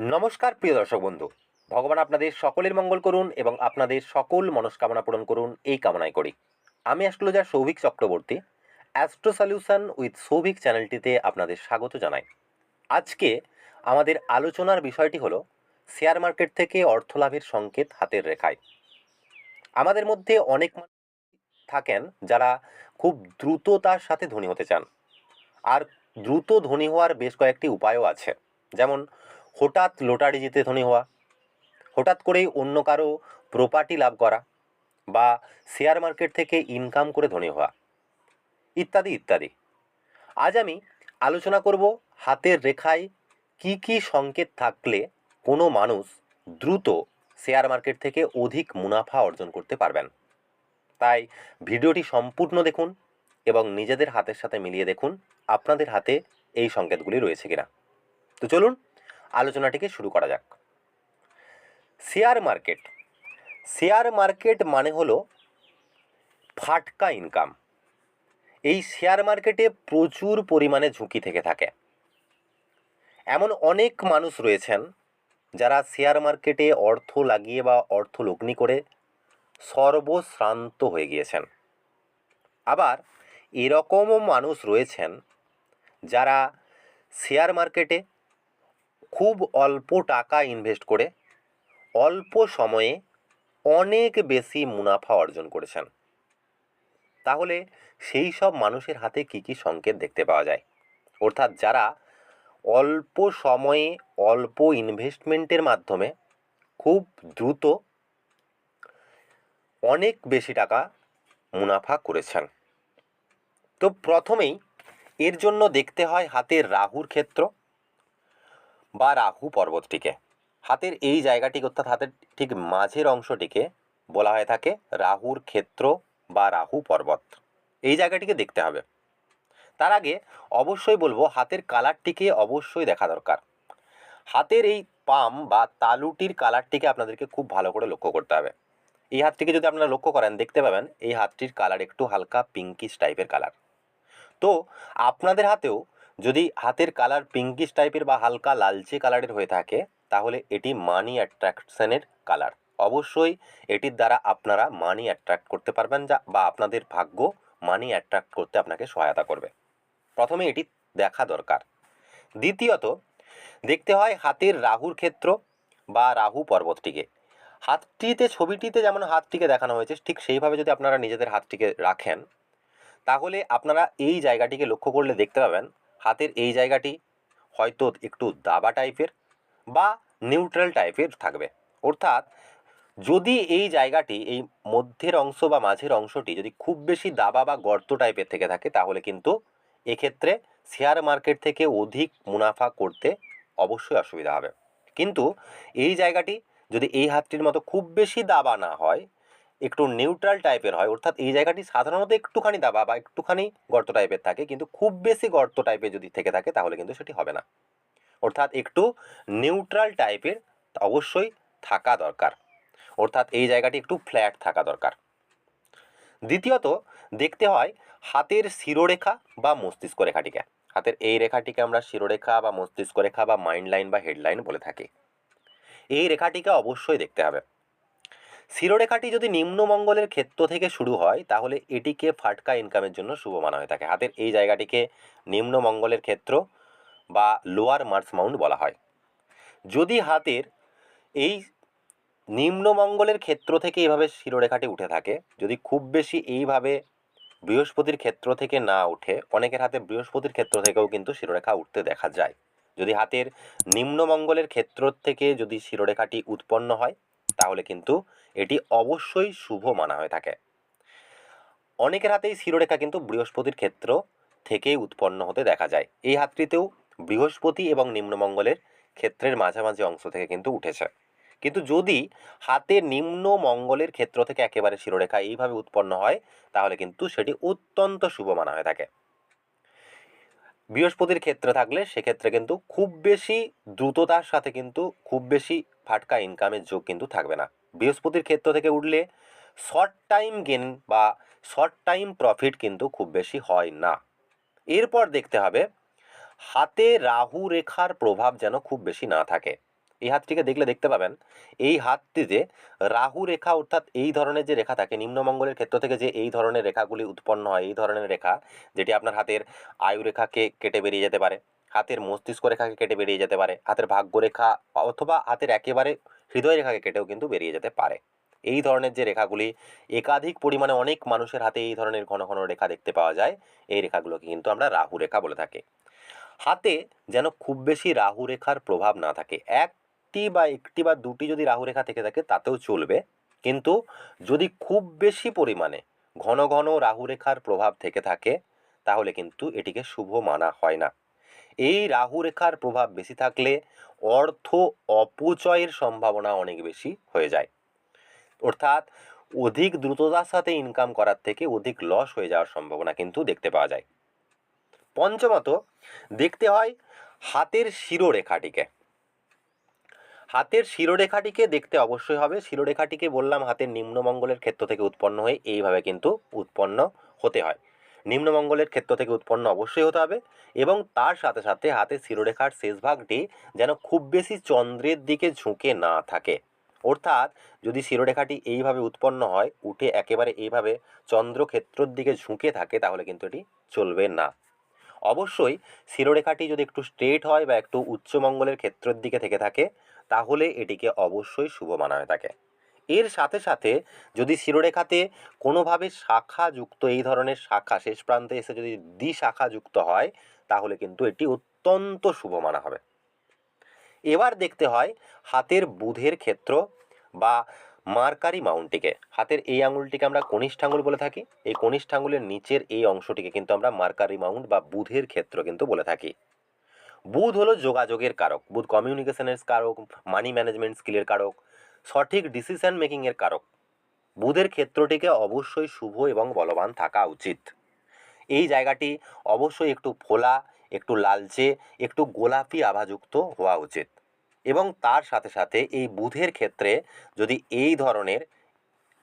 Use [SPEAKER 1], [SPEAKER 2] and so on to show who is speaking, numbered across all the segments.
[SPEAKER 1] নমস্কার, প্রিয় দর্শক বন্ধু। ভগবান আপনাদের সকলের মঙ্গল করুন এবং আপনাদের সকল মনস্কামনা পূরণ করুন এই কামনাই করি। আমি astrologer Souvik Chakraborty, astro solution with Souvik চ্যানেলটিতে আপনাদের স্বাগত জানাই। আজকে আমাদের আলোচনার বিষয়টি হলো, শেয়ার মার্কেট থেকে অর্থ লাভের সংকেত হাতের রেখায়। আমাদের মধ্যে অনেক মানুষ থাকেন যারা খুব দ্রুততার সাথে ধনী হতে চান। আর দ্রুত ধনী হওয়ার বেশ কয়েকটি উপায়ও আছে। যেমন হঠাৎ লটারি জিতে ধনী হওয়া, হঠাৎ করেই অন্য কারও প্রপার্টি লাভ করা বা শেয়ার মার্কেট থেকে ইনকাম করে ধনী হওয়া, ইত্যাদি ইত্যাদি। আজ আমি আলোচনা করব হাতের রেখায় কি কি সংকেত থাকলে কোনো মানুষ দ্রুত শেয়ার মার্কেট থেকে অধিক মুনাফা অর্জন করতে পারবেন। তাই ভিডিওটি সম্পূর্ণ দেখুন এবং নিজেদের হাতের সাথে মিলিয়ে দেখুন আপনাদের হাতে এই সংকেতগুলি রয়েছে কিনা। তো চলুন আলোচনাটিকে শুরু করা যাক। Share market. শেয়ার মার্কেট মানে হলো ফাটকা ইনকাম। এই শেয়ার মার্কেটে প্রচুর পরিমাণে ঝুঁকি থেকে থাকে। এমন অনেক মানুষ রয়েছেন যারা শেয়ার মার্কেটে অর্থ লাগিয়ে বা অর্থ লগ্নি করে সর্বশ্রান্ত হয়ে গিয়েছেন। আবার এরকমও মানুষ রয়েছেন যারা শেয়ার মার্কেটে খুব অল্প টাকা ইনভেস্ট করে অল্প সময়ে অনেক বেশি মুনাফা অর্জন করেছেন। তাহলে সেই সব মানুষের হাতে কি কি সংকেত দেখতে পাওয়া যায়? অর্থাৎ যারা অল্প সময়ে অল্প ইনভেস্টমেন্টের মাধ্যমে খুব দ্রুত অনেক বেশি টাকা মুনাফা করেছেন। তো প্রথমেই এর জন্য দেখতে হয় হাতের রাহুর ক্ষেত্র। বা রাহু পর্বতটিকে। হাতের এই জায়গাটিকে অর্থাৎ হাতের ঠিক মাঝের অংশটিকে বলা হয়ে থাকে রাহুর ক্ষেত্র বা রাহু পর্বত। এই জায়গাটিকে দেখতে হবে। তার আগে অবশ্যই বলব হাতের কালারটিকে অবশ্যই দেখা দরকার। হাতের এই পাম বা তালুটির কালারটিকে আপনাদেরকে খুব ভালো করে লক্ষ্য করতে হবে। এই হাতটিকে যদি আপনারা লক্ষ্য করেন, দেখতে পাবেন এই হাতটির কালার একটু হালকা পিঙ্কিশ টাইপের কালার। তো আপনাদের হাতেও যদি হাতের কালার পিঙ্কিশ টাইপের বা হালকা লালচে কালারের হয়ে থাকে, তাহলে এটি মানি অ্যাট্রাকশনের কালার অবশ্যই এটির দ্বারা আপনারা মানি অ্যাট্রাক্ট করতে পারবেন যা, বা আপনাদের ভাগ্য মানি অ্যাট্রাক্ট করতে আপনাকে সহায়তা করবে। প্রথমে এটি দেখা দরকার। দ্বিতীয়ত, দেখতে হয় হাতের রাহুর ক্ষেত্র বা রাহু পর্বতটিকে। হাতটিতে, ছবিটিতে যেমন হাতটিকে দেখানো হয়েছে, ঠিক সেইভাবে যদি আপনারা নিজেদের হাতটিকে রাখেন, তাহলে আপনারা এই জায়গাটিকে লক্ষ্য করলে দেখতে পাবেন হাতের এই জায়গাটি হয়তো একটু দাবা টাইপের বা নিউট্রাল টাইপের থাকবে। অর্থাৎ যদি এই জায়গাটি, এই মধ্যের অংশ বা মাঝের অংশটি যদি খুব বেশি দাবা বা গর্ত টাইপের থেকে থাকে, তাহলে কিন্তু এক্ষেত্রে শেয়ার মার্কেট থেকে অধিক মুনাফা করতে অবশ্যই অসুবিধা হবে। কিন্তু এই জায়গাটি যদি এই হাতটির মতো খুব বেশি দাবা না হয় একটু নিউট্রাল টাইপের হয়। অর্থাৎ এই জায়গাটি সাধারণত একটুখানি দাবা বা একটুখানি গর্ত টাইপের থাকে। কিন্তু খুব বেশি গর্ত টাইপের যদি থেকে থাকে, তাহলে কিন্তু সেটি হবে না। অর্থাৎ একটু নিউট্রাল টাইপের অবশ্যই থাকা দরকার। অর্থাৎ এই জায়গাটি একটু ফ্ল্যাট থাকা দরকার। দ্বিতীয়ত, দেখতে হয় হাতের শিরোরেখা বা মস্তিষ্ক রেখাটিকে। হাতের এই রেখাটিকে আমরা শিরোরেখা বা মস্তিষ্ক রেখা বা মাইন্ড লাইন বা হেডলাইন বলে থাকি। এই রেখাটিকে অবশ্যই দেখতে হবে। শিরোরেখাটি যদি নিম্নমঙ্গলের ক্ষেত্র থেকে শুরু হয়, তাহলে এটিকে ফাটকা ইনকামের জন্য শুভ মানা হয়ে থাকে। হাতের এই জায়গাটিকে নিম্নমঙ্গলের ক্ষেত্র বা লোয়ার মার্স মাউন্ট বলা হয়। যদি হাতের এই নিম্নমঙ্গলের ক্ষেত্র থেকে এইভাবে শিরোরেখাটি উঠে থাকে, যদি খুব বেশি এইভাবে বৃহস্পতির ক্ষেত্র থেকে না উঠে, অনেকের হাতে বৃহস্পতির ক্ষেত্র থেকেও কিন্তু শিরোরেখা উঠতে দেখা যায়। যদি হাতের নিম্নমঙ্গলের ক্ষেত্র থেকে যদি শিরোরেখাটি উৎপন্ন হয় তাহলে কিন্তু এটি অবশ্যই শুভ মানা হয়ে থাকে। অনেকের হাতেই শিরোরেখা কিন্তু বৃহস্পতির ক্ষেত্র থেকেই উৎপন্ন হতে দেখা যায়। এই হাতটিতেও বৃহস্পতি এবং নিম্নমঙ্গলের ক্ষেত্রের মাঝামাঝি অংশ থেকে কিন্তু উঠেছে। কিন্তু যদি হাতে নিম্ন মঙ্গলের ক্ষেত্র থেকে একেবারে শিরোরেখা এইভাবে উৎপন্ন হয়, তাহলে কিন্তু সেটি অত্যন্ত শুভ মানা হয়ে থাকে। বৃহস্পতির ক্ষেত্রে থাকলে সেক্ষেত্রে কিন্তু খুব বেশি দ্রুততার সাথে কিন্তু খুব বেশি ফাটকা ইনকামের যোগ কিন্তু থাকবে না। বৃহস্পতির ক্ষেত্র থেকে উঠলে শর্ট টাইম গেন বা শর্ট টাইম প্রফিট কিন্তু খুব বেশি হয় না। এরপর দেখতে হবে হাতে রাহু রেখার প্রভাব যেন খুব বেশি না থাকে। এই হাতটিকে দেখলে দেখতে পাবেন, এই হাতটিতে রাহু রেখা অর্থাৎ এই ধরনের যে রেখা থাকে নিম্নমঙ্গলের ক্ষেত্র থেকে যে এই ধরনের রেখাগুলি উৎপন্ন হয়, এই ধরনের রেখা, যেটি আপনার হাতের আয়ু রেখাকে কেটে বেরিয়ে যেতে পারে, হাতের মস্তিষ্ক রেখাকে কেটে বেরিয়ে যেতে পারে, হাতের ভাগ্য রেখা অথবা হাতের একেবারে হৃদয় রেখাকে কেটেও কিন্তু বেরিয়ে যেতে পারে। এই ধরনের যে রেখাগুলি, একাধিক পরিমাণে অনেক মানুষের হাতে এই ধরনের ঘন ঘন রেখা দেখতে পাওয়া যায়, এই রেখাগুলোকে কিন্তু আমরা রাহু রেখা বলে থাকি। হাতে যেন খুব বেশি রাহু রেখার প্রভাব না থাকে একটি বা একটি বা দুটি যদি রাহু রেখা থেকে থাকে, তাতেও চলবে। কিন্তু যদি খুব বেশি পরিমাণে ঘন ঘন রাহু রেখার প্রভাব থেকে থাকে, তাহলে কিন্তু এটিকে শুভ মানা হয় না। এই রাহু রেখার প্রভাব বেশি থাকলে অর্থ অপচয়ের সম্ভাবনা অনেক বেশি হয়ে যায়। অর্থাৎ অধিক দ্রুততার সাথে ইনকাম করার থেকে অধিক লস হয়ে যাওয়ার সম্ভাবনা কিন্তু দেখতে পাওয়া যায়। পঞ্চমত, দেখতে হয় হাতের শিরোরেখাটিকে। হাতের শিরোরেখাটিকে দেখতে অবশ্যই হবে। শিরোরেখাটিকে বললাম হাতের নিম্নমঙ্গলের ক্ষেত্র থেকে উৎপন্ন হয়ে এইভাবে কিন্তু উৎপন্ন হতে হয়। নিম্নমঙ্গলের ক্ষেত্র থেকে উৎপন্ন অবশ্যই হতে হবে এবং তার সাথে সাথে হাতের শিরোরেখার শেষ ভাগটি যেন খুব বেশি চন্দ্রের দিকে ঝুঁকে না থাকে। অর্থাৎ যদি শিরোরেখাটি এইভাবে উৎপন্ন হয়, উঠে একেবারে এইভাবে চন্দ্রক্ষেত্রের দিকে ঝুঁকে থাকে, তাহলে কিন্তু এটি চলবে না। অবশ্যই শিরোরেখাটি যদি একটু স্ট্রেট হয় বা একটু উচ্চমঙ্গলের ক্ষেত্রের দিকে থেকে থাকে, তাহলে এটিকে অবশ্যই শুভ মানা হয়ে থাকে। এর সাথে সাথে যদি শিরোরেখাতে কোনোভাবে শাখা যুক্ত এই ধরনের শাখা শেষ প্রান্তে এসে যদি দ্বি শাখা যুক্ত হয়, তাহলে কিন্তু এটি অত্যন্ত শুভ মানা হবে। এবার দেখতে হয় হাতের বুধের ক্ষেত্র বা মার্কারি মাউন্টটিকে, হাতের এই আঙুলটিকে আমরা কনিষ্ঠ আঙুল বলে থাকি। এই কনিষ্ঠ আঙুলের নিচের এই অংশটিকে কিন্তু আমরা মার্কারি মাউন্ট বা বুধের ক্ষেত্র কিন্তু বলে থাকি। বুধ হলো যোগাযোগের কারক, বুধ কমিউনিকেশনের কারক, মানি ম্যানেজমেন্ট স্কিলের কারক, সঠিক ডিসিশন মেকিংয়ের কারক। বুধের ক্ষেত্রটিকে অবশ্যই শুভ এবং বলবান থাকা উচিত। এই জায়গাটি অবশ্যই একটু ফোলা, একটু লালচে, একটু গোলাপি আভাযুক্ত হওয়া উচিত। এবং তার সাথে সাথে এই বুধের ক্ষেত্রে যদি এই ধরনের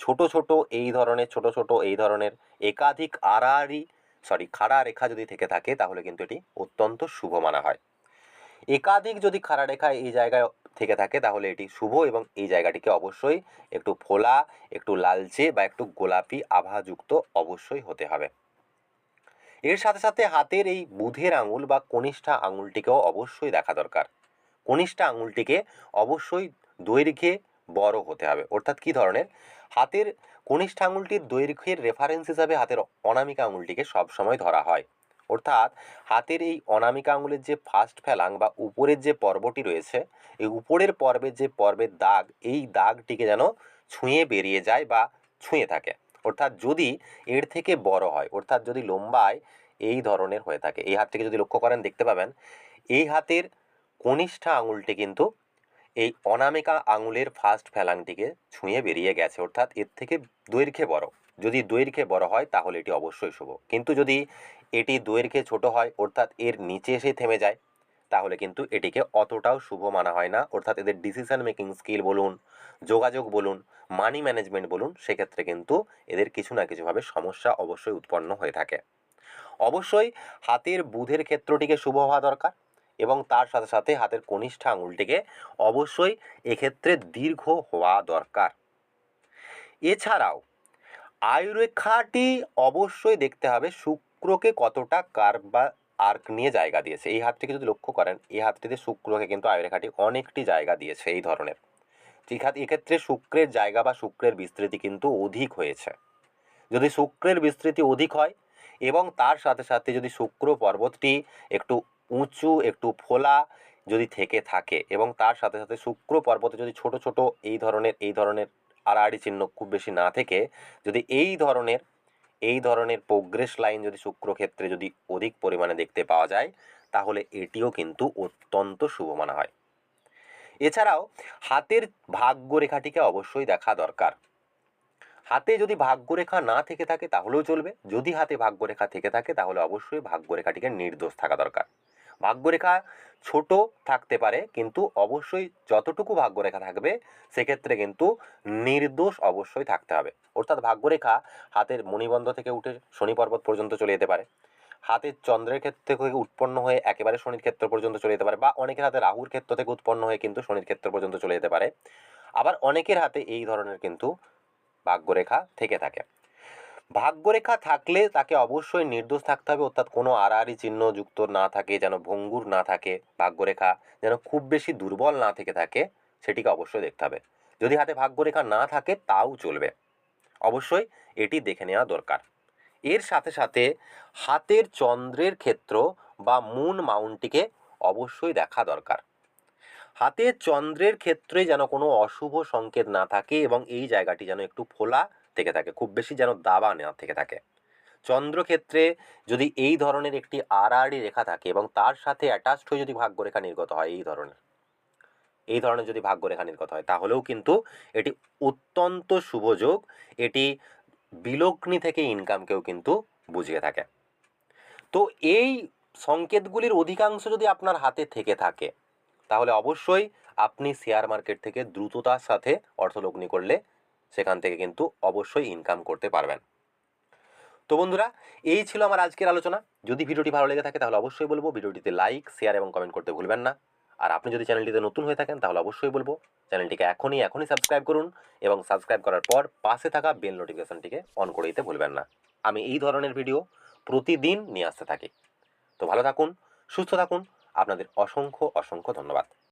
[SPEAKER 1] ছোট ছোট এই ধরনের, ছোট ছোট এই ধরনের একাধিক আড়াআড়ি সরি খাড়া রেখা যদি থেকে থাকে, তাহলে কিন্তু এটি অত্যন্ত শুভ মানা হয়। একাধিক যদি খাড়া রেখা এই জায়গায় থেকে থাকে, তাহলে এটি শুভ এবং এই জায়গাটিকে অবশ্যই একটু ফোলা, একটু লালচে বা একটু গোলাপি আভাযুক্ত অবশ্যই হতে হবে। এর সাথে সাথে হাতের এই বুধের আঙুল বা কনিষ্ঠা আঙুলটিকেও অবশ্যই দেখা দরকার। কনিষ্ঠা আঙুলটিকে অবশ্যই দৈর্ঘ্যে বড় হতে হবে। অর্থাৎ কী ধরনের? হাতের কনিষ্ঠ আঙুলটির দৈর্ঘ্যের রেফারেন্স হিসাবে হাতের অনামিকা আঙুলটিকে সবসময় ধরা হয়। অর্থাৎ হাতের এই অনামিকা আঙুলের যে ফার্স্ট ফেলাং বা উপরের যে পর্বটি রয়েছে, এই উপরের পর্বের যে পর্বের দাগ, এই দাগটিকে যেন ছুঁয়ে বেরিয়ে যায় বা ছুঁয়ে থাকে। অর্থাৎ যদি এর থেকে বড় হয়, অর্থাৎ যদি লম্বায় এই ধরনের হয়ে থাকে, এই হাতটিকে যদি লক্ষ্য করেন, দেখতে পাবেন, এই হাতের কনিষ্ঠা আঙুলটি কিন্তু এই অনামিকা আঙুলের ফার্স্ট ফেলাংটিকে ছুঁয়ে বেরিয়ে গেছে, অর্থাৎ এর থেকে দৈর্ঘ্যে বড়। যদি দৈর্ঘ্যে বড় হয়, তাহলে এটি অবশ্যই শুভ। কিন্তু যদি এটি দৈর্ঘ্যে ছোট হয়, অর্থাৎ এর নিচে এসে থেমে যায়, তাহলে কিন্তু এটিকে অতটাও শুভ মানা হয় না। অর্থাৎ এদের ডিসিশন মেকিং স্কিল বলুন, যোগাযোগ বলুন মানি ম্যানেজমেন্ট বলুন, সেক্ষেত্রে কিন্তু এদের কিছু না কিছুভাবে সমস্যা অবশ্যই উৎপন্ন হয়ে থাকে। অবশ্যই হাতের বুধের ক্ষেত্রটিকে শুভ হওয়া দরকার। এবং তার সাথে সাথে হাতের কনিষ্ঠ আঙুলটিকে অবশ্যই এক্ষেত্রে দীর্ঘ হওয়া দরকার। এছাড়াও, আয়ুরেখাটি অবশ্যই দেখতে হবে শুক্রকে কতটা কার্ভ বা আর্ক নিয়ে জায়গা দিয়েছে। এই হাতটিকে যদি লক্ষ্য করেন, এই হাতটিতে শুক্রকে কিন্তু আয়ুরেখাটি অনেকটি জায়গা দিয়েছে এই ধরনের। হাত এক্ষেত্রে শুক্রের জায়গা বা শুক্রের বিস্তৃতি কিন্তু অধিক হয়েছে। যদি শুক্রের বিস্তৃতি অধিক হয় এবং তার সাথে সাথে যদি শুক্র পর্বতটি একটু উঁচু, একটু ফোলা যদি থেকে থাকে এবং তার সাথে সাথে শুক্র পর্বতে যদি ছোট ছোট এই ধরনের এই ধরনের আড়াআড়ি চিহ্ন খুব বেশি না থেকে যদি এই ধরনের এই ধরনের প্রোগ্রেস লাইন যদি শুক্র ক্ষেত্রে যদি অধিক পরিমাণে দেখতে পাওয়া যায়, তাহলে এটিও কিন্তু অত্যন্ত শুভ মানা হয়। এছাড়াও হাতের ভাগ্যরেখাটিকে অবশ্যই দেখা দরকার। হাতে যদি ভাগ্যরেখা না থেকে থাকে তাহলেও চলবে। যদি হাতে ভাগ্যরেখা থেকে থাকে তাহলে অবশ্যই ভাগ্যরেখাটিকে নির্দোষ থাকা দরকার। ভাগ্যরেখা ছোট থাকতে পারে, কিন্তু অবশ্যই যতটুকু ভাগ্যরেখা থাকবে, সেক্ষেত্রে কিন্তু নির্দোষ অবশ্যই থাকতে হবে। অর্থাৎ ভাগ্যরেখা হাতের মণিবন্ধ থেকে উঠে শনি পর্বত পর্যন্ত চলে যেতে পারে। হাতের চন্দ্রের ক্ষেত্র থেকে উৎপন্ন হয়ে একেবারে শনির ক্ষেত্র পর্যন্ত চলে যেতে পারে বা অনেকের হাতে রাহুর ক্ষেত্র থেকে উৎপন্ন হয়ে কিন্তু শনির ক্ষেত্র পর্যন্ত চলে যেতে পারে। আবার অনেকের হাতে এই ধরনের কিন্তু ভাগ্যরেখা থেকে থাকে। ভাগ্যরেখা থাকলে তাকে অবশ্যই নির্দোষ থাকতে হবে, অর্থাৎ কোনো আড়াআড়ি চিহ্ন যুক্ত না থাকে, যেন ভঙ্গুর না থাকে, ভাগ্যরেখা যেন খুব বেশি দুর্বল না থেকে থাকে, সেটিকে অবশ্যই দেখতে হবে। যদি হাতে ভাগ্যরেখা না থাকে, তাও চলবে। অবশ্যই এটি দেখে নেওয়া দরকার। এর সাথে সাথে হাতের চন্দ্রের ক্ষেত্র বা মুন মাউন্টটিকে অবশ্যই দেখা দরকার। হাতের চন্দ্রের ক্ষেত্রে যেন কোনো অশুভ সংকেত না থাকে এবং এই জায়গাটি যেন একটু ফোলা থেকে থাকে, খুব বেশি যেন দাবা নেওয়া থেকে থাকে। চন্দ্রক্ষেত্রে যদি এই ধরনের একটি আড়াআড়ি রেখা থাকে এবং তার সাথে অ্যাটাচড হয়ে যদি ভাগ্যরেখা নির্গত হয় এই ধরনের এই ধরনের যদি ভাগ্যরেখা নির্গত হয়, তাহলেও কিন্তু এটি অত্যন্ত শুভযোগ এটি বিলগ্নি থেকে ইনকামকেও কিন্তু বুঝিয়ে থাকে। তো এই সংকেতগুলির অধিকাংশ যদি আপনার হাতে থেকে থাকে, তাহলে অবশ্যই আপনি শেয়ার মার্কেট থেকে দ্রুততার সাথে অর্থলগ্নি করলে সেখান থেকে কিন্তু অবশ্যই ইনকাম করতে পারবেন। তো বন্ধুরা, এই ছিল আমার আজকের আলোচনা। যদি ভিডিওটি ভালো লেগে থাকে তাহলে অবশ্যই বলব, ভিডিওটিতে লাইক শেয়ার এবং কমেন্ট করতে ভুলবেন না। আর আপনি যদি চ্যানেলটিতে নতুন হয়ে থাকেন তাহলে অবশ্যই বলব, চ্যানেলটিকে এখনই এখনই সাবস্ক্রাইব করুন এবং সাবস্ক্রাইব করার পর পাশে থাকা বেল নোটিফিকেশনটিকে অন করে দিতে ভুলবেন না। আমি এই ধরনের ভিডিও প্রতিদিন নিয়ে আসতে থাকি। তো ভালো থাকুন, সুস্থ থাকুন। আপনাদের অসংখ্য অসংখ্য ধন্যবাদ।